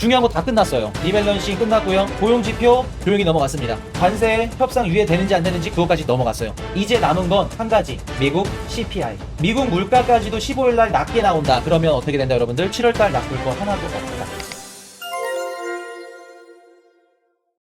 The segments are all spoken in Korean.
중요한 거 다 끝났어요. 리밸런싱 끝났고요. 고용지표 조용히 넘어갔습니다. 관세 협상 유예되는지 안 되는지 그것까지 넘어갔어요. 이제 남은 건 한 가지. 미국 CPI. 미국 물가까지도 15일 날 낮게 나온다. 그러면 어떻게 된다 여러분들? 7월 달 나쁠 거 하나도 없다.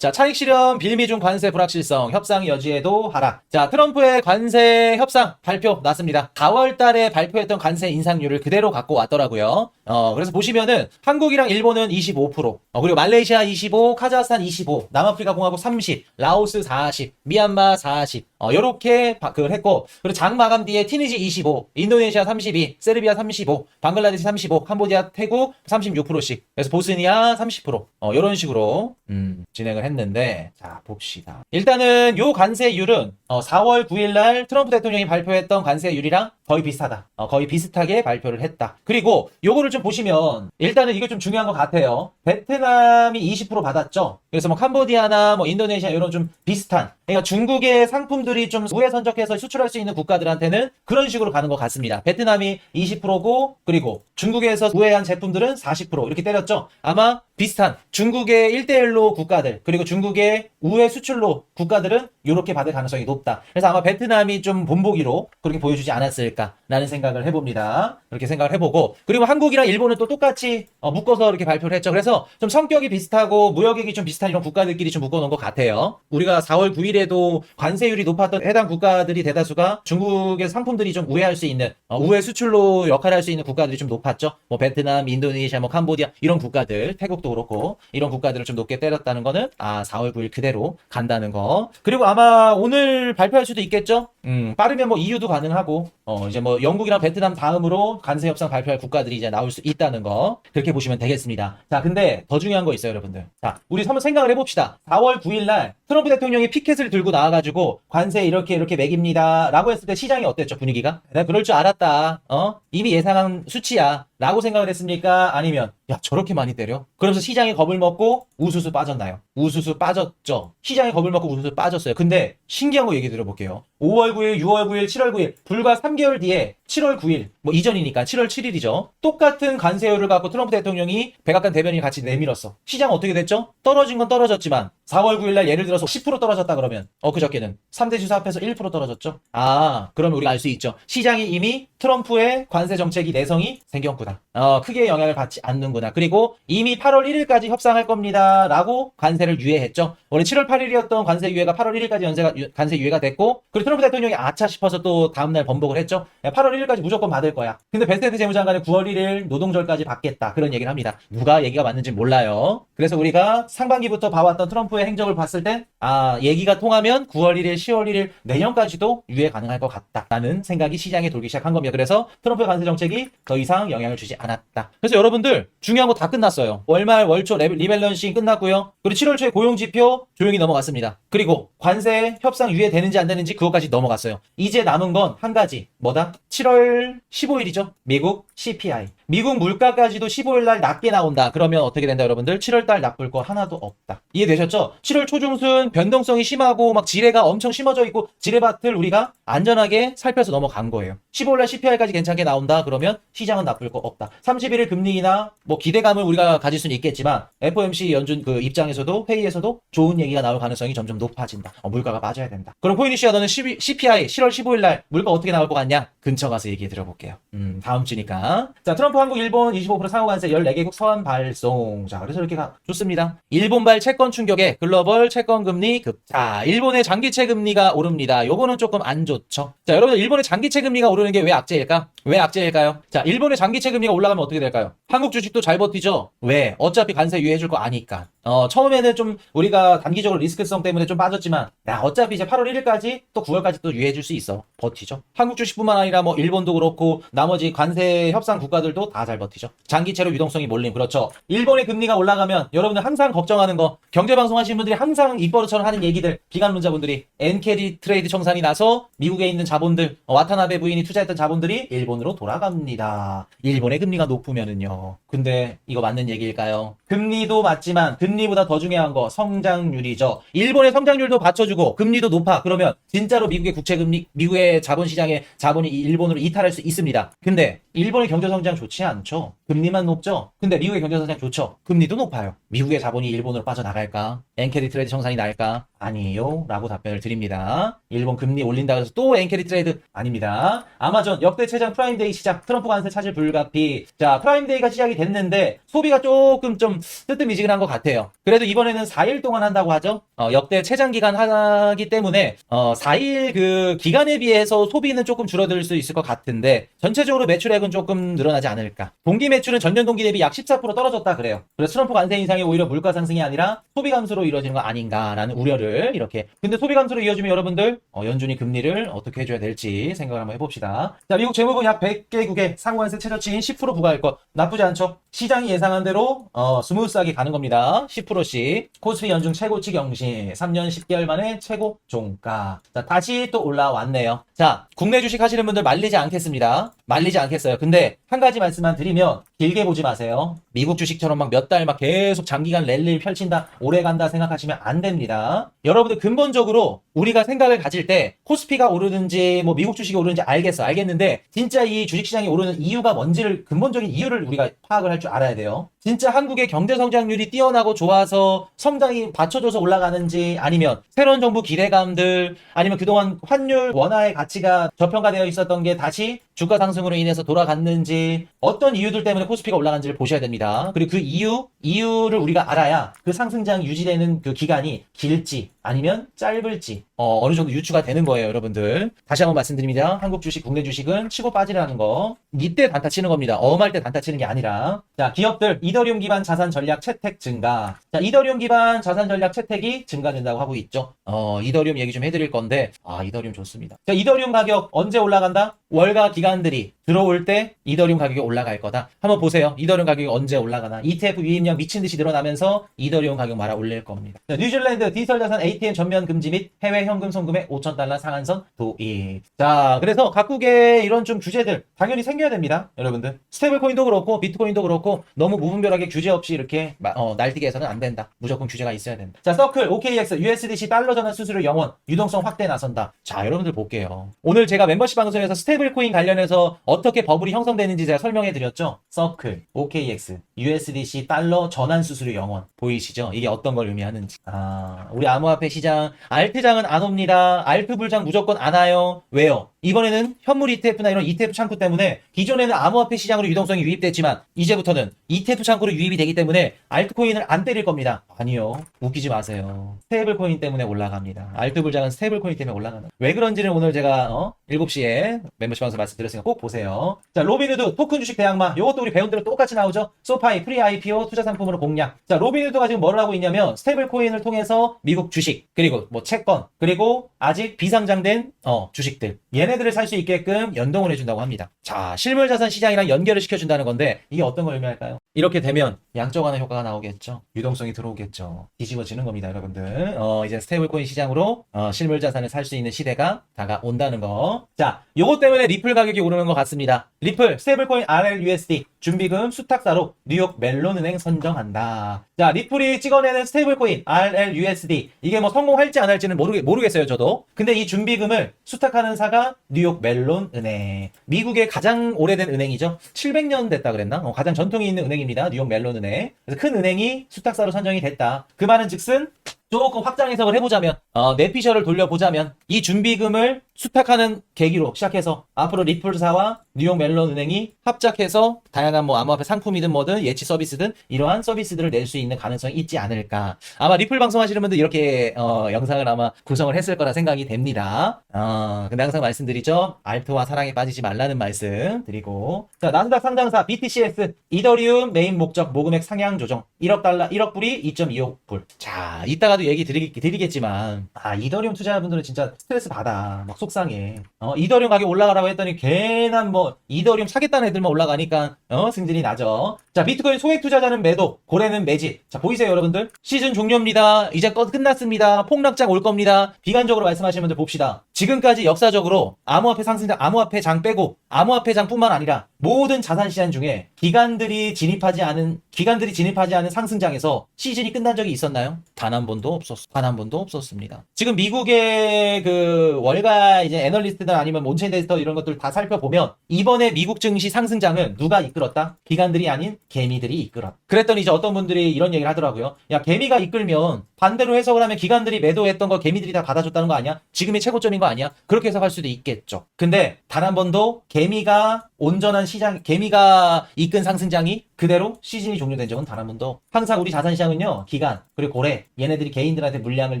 자, 차익 실현 빌미중 관세 불확실성 협상 여지에도 하락. 자, 트럼프의 관세 협상 발표 났습니다. 4월 달에 발표했던 관세 인상률을 그대로 갖고 왔더라고요. 어, 그래서 보시면은 한국이랑 일본은 25%, 어, 그리고 말레이시아 25, 카자흐스탄 25, 남아프리카 공화국 30, 라오스 40, 미얀마 40. 어, 요렇게 바- 그걸 했고, 그리고 장 마감 뒤에 티니지 25, 인도네시아 32, 세르비아 35, 방글라데시 35, 캄보디아, 태국 36%씩. 그래서 보스니아 30%. 어, 요런 식으로 음, 진행을 했는데 자, 봅시다. 일단은 요 관세율은 어, 4월 9일 날 트럼프 대통령이 발표했던 관세율이랑 거의 비슷하다. 어, 거의 비슷하게 발표를 했다. 그리고 요거를 좀 보시면 일단은 이게 좀 중요한 것 같아요. 베트남이 20% 받았죠. 그래서 뭐 캄보디아나 뭐 인도네시아 이런 좀 비슷한 그러니까 중국의 상품들이 좀 우회 선적해서 수출할 수 있는 국가들한테는 그런 식으로 가는 것 같습니다. 베트남이 20%고 그리고 중국에서 우회한 제품들은 40% 이렇게 때렸죠. 아마 비슷한 중국의 1대1로 국가들 그리고 중국의 우회 수출로 국가들은 이렇게 받을 가능성이 높다. 그래서 아마 베트남이 좀 본보기로 그렇게 보여주지 않았을까라는 생각을 해봅니다. 그렇게 생각을 해보고 그리고 한국이랑 일본은 또 똑같이 어, 묶어서 이렇게 발표를 했죠. 그래서 좀 성격이 비슷하고 무역액이 좀 비슷한 이런 국가들끼리 좀 묶어놓은 것 같아요. 우리가 4월 9일에도 관세율이 높았던 해당 국가들이 대다수가 중국의 상품들이 좀 우회할 수 있는 어, 우회 수출로 역할할 수 있는 국가들이 좀 높았죠. 뭐 베트남, 인도네시아, 뭐 캄보디아 이런 국가들, 태국 도 그렇고 이런 국가들을 좀 높게 때렸다는 거는 아 4월 9일 그대로 간다는 거. 그리고 아마 오늘 발표할 수도 있겠죠. 음 빠르면 뭐 EU도 가능하고 어 이제 뭐 영국이랑 베트남 다음으로 관세 협상 발표할 국가들이 이제 나올 수 있다는 거 그렇게 보시면 되겠습니다. 자 근데 더 중요한 거 있어요 여러분들. 자 우리 한번 생각을 해봅시다. 4월 9일 날 트럼프 대통령이 피켓을 들고 나와가지고 관세 이렇게 이렇게 매깁니다. 라고 했을 때 시장이 어땠죠 분위기가? 내가 그럴 줄 알았다. 어 이미 예상한 수치야. 라고 생각을 했습니까? 아니면 야 저렇게 많이 때려? 그러면서 시장이 겁을 먹고 우수수 빠졌나요? 우수수 빠졌죠. 시장이 겁을 먹고 우수수 빠졌어요. 근데 신기한 거 얘기 들어볼게요. 5월 9일, 6월 9일, 7월 9일 불과 3개월 뒤에 7월 9일 뭐 이전이니까 7월 7일이죠. 똑같은 관세율을 갖고 트럼프 대통령이 백악관 대변인이 같이 내밀었어. 시장 어떻게 됐죠? 떨어진 건 떨어졌지만 4월 9일 날 예를 들어서 10% 떨어졌다 그러면 엊그저께는 3대 지수 합해서 1% 떨어졌죠. 아 그러면 우리가 알 수 있죠. 시장이 이미 트럼프의 관세 정책이 내성이 생겼구나. 어, 크게 영향을 받지 않는구나. 그리고 이미 8월 1일까지 협상할 겁니다. 라고 관세를 유예했죠. 원래 7월 8일이었던 관세 유예가 8월 1일까지 연세가, 유- 관세 유예가 됐고, 그리고 트럼프 대통령이 아차 싶어서 또 다음날 번복을 했죠. 야, 8월 1일까지 무조건 받을 거야. 근데 베스트 재무장관은 9월 1일 노동절까지 받겠다. 그런 얘기를 합니다. 누가 얘기가 맞는지 몰라요. 그래서 우리가 상반기부터 봐왔던 트럼프 의 행적을 봤을 땐, 아, 얘기가 통하면 9월 1일, 10월 1일 내년까지도 유예 가능할 것 같다라는 생각이 시장에 돌기 시작한 겁니다. 그래서 트럼프의 관세 정책이 더 이상 영향을 주지 않았다. 그래서 여러분들 중요한 거 다 끝났어요. 월말 월초 레- 리밸런싱 끝났고요. 그리고 7월 초에 고용 지표 조용히 넘어갔습니다. 그리고 관세 협상 유예되는지 안 되는지 그것까지 넘어갔어요. 이제 남은 건 한 가지. 뭐다? 7월 15일이죠. 미국 CPI. 미국 물가까지도 15일 날 낮게 나온다. 그러면 어떻게 된다, 여러분들? 7월 달 나쁠 거 하나도 없다. 이해되셨죠? 7월 초중순 변동성이 심하고 막 지뢰가 엄청 심어져 있고 지뢰밭을 우리가 안전하게 살펴서 넘어간 거예요. 15일 날 CPI까지 괜찮게 나온다. 그러면 시장은 나쁠 거 없다. 31일 금리나 뭐 기대감을 우리가 가질 수는 있겠지만 FOMC 연준 그 입장에서도 회의에서도 좋은 얘기가 나올 가능성이 점점 높아진다. 어, 물가가 빠져야 된다. 그럼 포인니시야 너는 12, CPI 7월 15일 날 물가 어떻게 나올 것 같냐? 근처 가서 얘기해 드려볼게요. 음, 다음 주니까. 자, 트럼프 한국 일본 25% 상호 관세 14개국 서한 발송. 자, 그래서 이렇게 가, 좋습니다. 일본발 채권 충격에 글로벌 채권 금리 급. 자, 일본의 장기채 금리가 오릅니다. 요거는 조금 안 좋죠. 자, 여러분 일본의 장기채 금리가 오르는 게 왜 악재일까? 왜 악재일까요? 자, 일본의 장기채 금리가 올라가면 어떻게 될까요? 한국 주식도 잘 버티죠? 왜? 어차피 관세 유예해 줄 거 아니까. 어, 처음에는 좀 우리가 단기적으로 리스크성 때문에 좀 빠졌지만, 야, 어차피 이제 8월 1일까지 또 9월까지 또 유예해줄 수 있어. 버티죠. 한국 주식뿐만 아니라 뭐 일본도 그렇고, 나머지 관세 협상 국가들도 다 잘 버티죠. 장기채로 유동성이 몰림. 그렇죠. 일본의 금리가 올라가면 여러분들 항상 걱정하는 거, 경제방송 하시는 분들이 항상 입버릇처럼 하는 얘기들, 기관론자분들이 엔캐리 트레이드 청산이 나서 미국에 있는 자본들, 어, 와타나베 부인이 투자했던 자본들이 일본으로 돌아갑니다. 일본의 금리가 높으면은요. 근데 이거 맞는 얘기일까요? 금리도 맞지만 금 금리보다 더 중요한 거 성장률이죠. 일본의 성장률도 받쳐주고 금리도 높아. 그러면 진짜로 미국의 국채 금리, 미국의 자본 시장에 자본이 이 일본으로 이탈할 수 있습니다. 근데 일본의 경제 성장 좋지 않죠. 금리만 높죠. 근데 미국의 경제 성장 좋죠. 금리도 높아요. 미국의 자본이 일본으로 빠져나갈까? 엔캐리 트레이드 정상이 날까? 아니에요. 라고 답변을 드립니다. 일본 금리 올린다고 해서 또 엔캐리 트레이드 아닙니다. 아마존 역대 최장 프라임데이 시작 트럼프 관세 차질 불가피. 자, 프라임데이가 시작이 됐는데 소비가 조금 좀 뜨뜻미지근한 것 같아요. 그래도 이번에는 4일 동안 한다고 하죠. 어, 역대 최장 기간 하기 때문에 어, 4일 그 기간에 비해서 소비는 조금 줄어들 수 있을 것 같은데 전체적으로 매출액은 조금 늘어나지 않을까. 동기 매출은 전년 동기 대비 약 14% 떨어졌다 그래요. 그래서 트럼프 관세 인상이 오히려 물가 상승이 아니라 소비 감소로 이루어지는 거 아닌가라는 우려를 이렇게. 근데 소비 감소로 이어지면 여러분들 어, 연준이 금리를 어떻게 해줘야 될지 생각을 한번 해봅시다. 자, 미국 재무부 약 100개국에 상관세 최저치인 10% 부과할 것 나쁘지 않죠. 시장이 예상한 대로 어, 스무스하게 가는 겁니다. 10%씩 코스피 연중 최고치 경신 3년 10개월 만에 최고 종가. 자, 다시 또 올라왔네요. 자, 국내 주식 하시는 분들 말리지 않겠습니다. 말리지 않겠어요. 근데 한 가지 말씀만 드리면 길게 보지 마세요. 미국 주식처럼 막 몇 달 막 계속 장기간 랠리를 펼친다, 오래 간다 생각하시면 안 됩니다. 여러분들 근본적으로 우리가 생각을 가질 때 코스피가 오르는지 뭐 미국 주식이 오르는지 알겠어, 알겠는데 진짜 이 주식시장이 오르는 이유가 뭔지를 근본적인 이유를 우리가 파악을 할 줄 알아야 돼요. 진짜 한국의 경제 성장률이 뛰어나고 좋아서 성장이 받쳐줘서 올라가는지 아니면 새로운 정부 기대감들 아니면 그동안 환율 원화의 가치가 저평가되어 있었던 게 다시 주가 상승으로 인해서 돌아갔는지 어떤 이유들 때문에 코스피가 올라간지를 보셔야 됩니다. 그리고 그 이유 이유를 우리가 알아야 그 상승장 유지되는 그 기간이 길지 아니면 짧을지 어, 느 정도 유추가 되는 거예요, 여러분들. 다시 한번 말씀드립니다. 한국 주식, 국내 주식은 치고 빠지라는 거. 이때 단타 치는 겁니다. 어음할 때 단타 치는 게 아니라. 자, 기업들 이더리움 기반 자산 전략 채택 증가. 자, 이더리움 기반 자산 전략 채택이 증가된다고 하고 있죠. 어, 이더리움 얘기 좀 해드릴 건데, 아, 이더리움 좋습니다. 자, 이더리움 가격 언제 올라간다? 월가 기관들이 들어올 때 이더리움 가격이 올라갈 거다. 한번 보세요. 이더리움 가격이 언제 올라가나. ETF 유입량 미친 듯이 늘어나면서 이더리움 가격 말아 올릴 겁니다. 자, 뉴질랜드 디지털 자산 ATM 전면 금지 및 해외 현금 송금의 5천 달러 상한선 도입. 자, 그래서 각국의 이런 좀 규제들 당연히 생겨야 됩니다. 여러분들. 스테이블 코인도 그렇고 비트코인도 그렇고 너무 무분별하게 규제 없이 이렇게 마- 어, 날뛰게 해서는 안 된다. 무조건 규제가 있어야 된다. 자, 서클, OKX, USDC 달러 전환 수수료 영원, 유동성 확대 나선다. 자, 여러분들 볼게요. 오늘 제가 멤버십 방송에서 스테이블 코인 관련해서 어떻게 버블이 형성되는지 제가 설명해 드렸죠. 서클, OKX, USDC 달러 전환 수수료 영원. 보이시죠? 이게 어떤 걸 의미하는지. 아, 우리 암호화폐 시장, 알트장은 안 옵니다. 알트 불장 무조건 안 와요. 왜요? 이번에는 현물 ETF나 이런 ETF 창구 때문에 기존에는 암호화폐 시장으로 유동성이 유입됐지만 이제부터는 ETF 창구로 유입이 되기 때문에 알트코인을 안 때릴 겁니다. 아니요. 웃기지 마세요. 스테이블 코인 때문에 올라갑니다. 알트 불장은 스테이블 코인 때문에 올라가는. 왜 그런지는 오늘 제가 어? 7시에 멤버십 방송 말씀드렸으니까 꼭 보세요. 자, 로빈후드 토큰 주식 대항마. 이것도 우리 배운 대로 똑같이 나오죠. 소파이 프리 IPO 투자 상품으로 공략. 자, 로빈후드가 지금 뭘 하고 있냐면 스테이블 코인을 통해서 미국 주식 그리고 뭐 채권 그리고 아직 비상장된 어, 주식들 얘네 들을 살 수 있게끔 연동을 해준다고 합니다. 자, 실물 자산 시장이랑 연결을 시켜준다는 건데 이게 어떤 걸 의미할까요? 이렇게 되면 양적 완화 효과가 나오겠죠. 유동성이 들어오겠죠. 뒤집어지는 겁니다, 여러분들. 어, 이제 스테이블 코인 시장으로 어, 실물 자산을 살 수 있는 시대가 다가온다는 거. 자, 요것 때문에 리플 가격이 오르는 것 같습니다. 리플 스테이블 코인 RLUSD 준비금 수탁사로 뉴욕 멜론은행 선정한다. 자, 리플이 찍어내는 스테이블 코인 RLUSD 이게 뭐 성공할지 안 할지는 모르, 모르겠어요, 저도. 근데 이 준비금을 수탁하는 사가 뉴욕 멜론은행. 미국의 가장 오래된 은행이죠. 700년 됐다 그랬나? 어, 가장 전통이 있는 은행입니다. 뉴욕 멜론은행. 그래서 큰 은행이 수탁사로 선정이 됐다. 그 말은 즉슨 조금 확장 해석을 해보자면, 어, 내 피셜을 돌려보자면, 이 준비금을 수탁하는 계기로 시작해서 앞으로 리플사와 뉴욕 멜론 은행이 합작해서 다양한 뭐 암호화폐 상품이든 뭐든 예치 서비스든 이러한 서비스들을 낼 수 있는 가능성이 있지 않을까. 아마 리플 방송하시는 분들 이렇게 어, 영상을 아마 구성을 했을 거라 생각이 됩니다. 어, 근데 항상 말씀드리죠. 알트와 사랑에 빠지지 말라는 말씀 드리고. 자, 나스닥 상장사 BTCS 이더리움 메인 목적 모금액 상향 조정 1억 달러 1억 불이 2.25억 불. 자, 이따가도 얘기 드리, 드리겠지만 아, 이더리움 투자자분들은 진짜 스트레스 받아. 막 속상해. 어, 이더리움 가격 올라가라고 했더니 괜한 뭐 이더리움 사겠다는 애들만 올라가니까 어, 승진이 나죠. 자, 비트코인 소액 투자자는 매도, 고래는 매집. 자, 보이세요, 여러분들? 시즌 종료입니다. 이제 끝 끝났습니다. 폭락장 올 겁니다. 비관적으로 말씀하시는 분들 봅시다. 지금까지 역사적으로 암호화폐 상승장, 암호화폐 장 빼고 암호화폐 장뿐만 아니라 모든 자산 시장 중에 기관들이 진입하지 않은 기관들이 진입하지 않은 상승장에서 시즌이 끝난 적이 있었나요? 단 한 번도 없었 단 한 번도 없었습니다. 지금 미국의 그 월가 이제 애널리스트들 아니면 몬체인 데스터 이런 것들 다 살펴보면 이번에 미국 증시 상승장은 누가 이끌었다? 기관들이 아닌 개미들이 이끌었다. 그랬더니 이제 어떤 분들이 이런 얘기를 하더라고요. 야 개미가 이끌면 반대로 해석을 하면 기관들이 매도했던 거 개미들이 다 받아줬다는 거 아니야? 지금이 최고점인 거 아니야? 그렇게 해석할 수도 있겠죠. 근데 단 한 번도 개미가 온전한 시장, 개미가 이끈 상승장이 그대로 시즌이 종료된 적은 단 한 번도. 항상 우리 자산시장은요, 기간, 그리고 고래, 얘네들이 개인들한테 물량을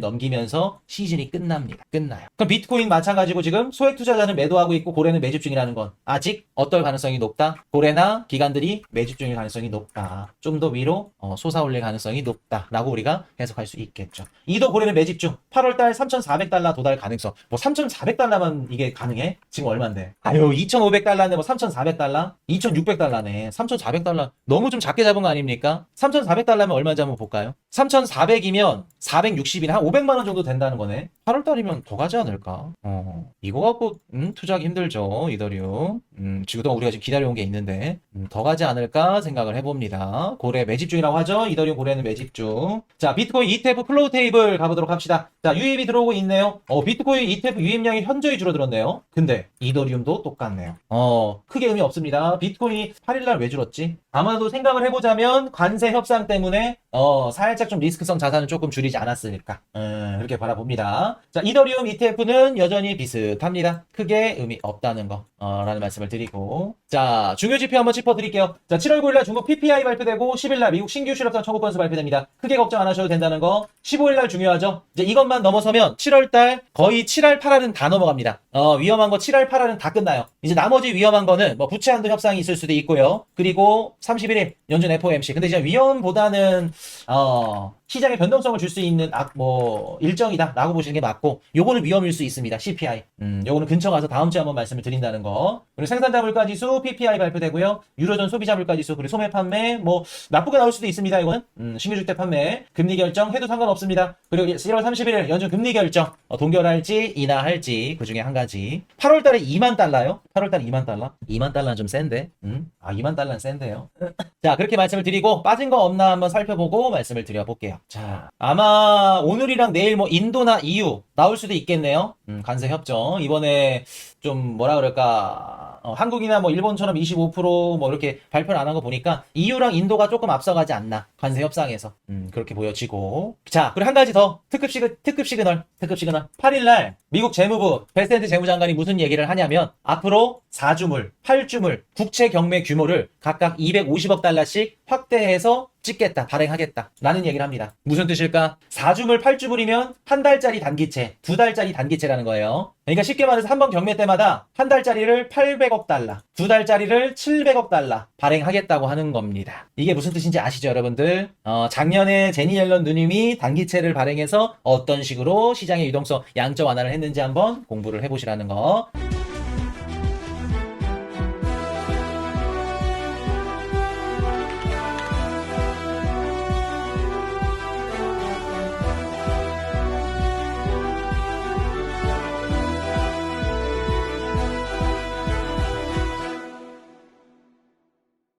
넘기면서 시즌이 끝납니다. 끝나요. 그럼 비트코인 마찬가지고 지금 소액 투자자는 매도하고 있고 고래는 매집 중이라는 건 아직 어떨 가능성이 높다? 고래나 기관들이 매집 중일 가능성이 높다. 좀 더 위로 어, 솟아올릴 가능성이 높다라고 우리가 해석할 수 있겠죠. 이도 고래는 매집 중 8월달 3,400달러 도달 가능성. 뭐 3,400달러만 이게 가능해? 지금 얼마인데? 아유 2,500달러인데 뭐 3,400달러? 2,600달러네. 3,400달러 너무 좀 작게 잡은 거 아닙니까? 3,400달러면 얼마인지 한번 볼까요? 3,400이면 460이나 한 500만 원 정도 된다는 거네. 8월달이면 더 가지 않을까? 어, 이거 갖고 음, 투자하기 힘들죠 이더리움. 음, 지금 우리가 지금 기다려온 게 있는데 음, 더 가지 않을까 생각을 해봅니다. 고래 매집 중이라고 하죠. 이더리움 고래는 매집 중. 자 비트코인 ETF 플로우 테이블 가보도록 합시다. 자 유입이 들어오고 있네요. 어 비트코인 ETF 유입량이 현저히 줄어들었네요. 근데 이더리움도 똑같네요. 어 크게 의미 없습니다. 비트코인이 8일날 왜 줄었지? 아마도 생각을 해보자면 관세 협상 때문에 어 살짝 좀 리스크성 자산을 조금 줄이지 않았을까 음, 그렇게 바라봅니다. 자 이더리움 ETF는 여전히 비슷합니다. 크게 의미 없다는 거 어, 라는 말씀을 드리고 자 중요 지표 한번 짚어드릴게요. 자 7월 9일날 중국 PPI 발표되고 10일날 미국 신규 실업자 청구 건수 발표됩니다. 크게 걱정 안 하셔도 된다는 거 15일날 중요하죠. 이제 이것만 넘어서면 7월달 거의 7할 8할은 다 넘어갑니다. 어, 위험한 거 7할 8할은 다 끝나요. 이제 나머지 위험한 거는 뭐 부채 한도 협상이 있을 수도 있고요. 그리고 31일 연준 FOMC. 근데 이제 위험보다는 어, 시장에 변동성을 줄 수 있는 악, 뭐 일정이다라고 보시는 게 맞고 요거는 위험일 수 있습니다. CPI. 음, 요거는 근처 가서 다음 주에 한번 말씀을 드린다는 거. 그리고 생산자 물가 지수 PPI 발표되고요. 유로존 소비자 물가 지수 그리고 소매 판매 뭐 나쁘게 나올 수도 있습니다. 이거는 음, 신규 주택 판매 금리 결정 해도 상관없습니다. 그리고 1월 31일 연준 금리 결정 어, 동결할지 인하할지 그 중에 한 가지. 8월 달에 2만 달러요. 8월 달에 2만 달러. 2만 달러는 좀 센데. 음? 아 2만 달러는 센데요. 자 그렇게 말씀을 드리고 빠진 거 없나 한번 살펴보고 말씀을 드려볼게요. 자 아마 오늘이랑 내일 뭐 인도나 EU 나올 수도 있겠네요. 음, 관세 협정. 이번에 좀 뭐라 그럴까? 어, 한국이나 뭐 일본처럼 25%뭐 이렇게 발표를 안 한 거 보니까 EU랑 인도가 조금 앞서가지 않나 관세 협상에서. 음, 그렇게 보여지고. 자 그리고 한 가지 더. 특급 시그 특급 시그널 특급 시그널. 8일날 미국 재무부 베센트 재무장관이 무슨 얘기를 하냐면 앞으로 4주물 8주물 국채 경매 규모를 각각 250억 달러씩 확대해서 찍겠다, 발행하겠다. 라는 얘기를 합니다. 무슨 뜻일까? 4주물, 8주물이면 한 달짜리 단기채, 두 달짜리 단기채라는 거예요. 그러니까 쉽게 말해서 한 번 경매 때마다 한 달짜리를 800억 달러, 두 달짜리를 700억 달러 발행하겠다고 하는 겁니다. 이게 무슨 뜻인지 아시죠, 여러분들? 어, 작년에 제니 옐런 누님이 단기채를 발행해서 어떤 식으로 시장의 유동성 양적 완화를 했는지 한번 공부를 해보시라는 거.